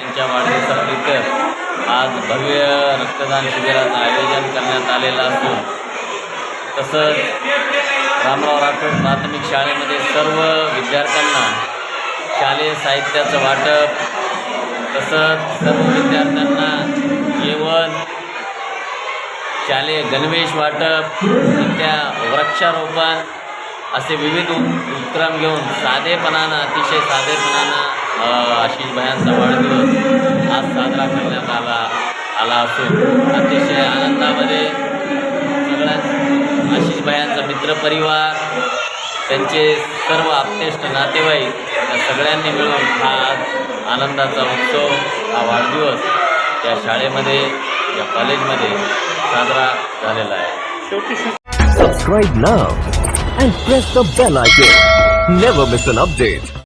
त्यांच्या वाढदिवसाप्रित आज भव्य रक्तदान शिबिराचं आयोजन करण्यात आलेलं असून तसंच रामराव राठोड प्राथमिक शाळेमध्ये सर्व विद्यार्थ्यांना शालेय साहित्याचं वाटप तसंच सर्व विद्यार्थ्यांना जेवण शालेय गणवेश वाटप त्या वृक्षारोपण असे विविध उप- उपक्रम घेऊन साधेपणानं अतिशय साधेपणानं आशिष भयांचा वाढदिवस आज साजरा करण्यात आला आला असून अतिशय आनंदामध्ये सगळ्याच आशिष भयांचा मित्रपरिवार त्यांचे सर्व आप्तेष्ट नातेवाईक या सगळ्यांनी मिळून हा आनंदाचा उत्सव हा वाढदिवस या शाळेमध्ये या कॉलेजमध्ये साजरा झालेला आहे subscribe now and press the bell icon. Never miss an update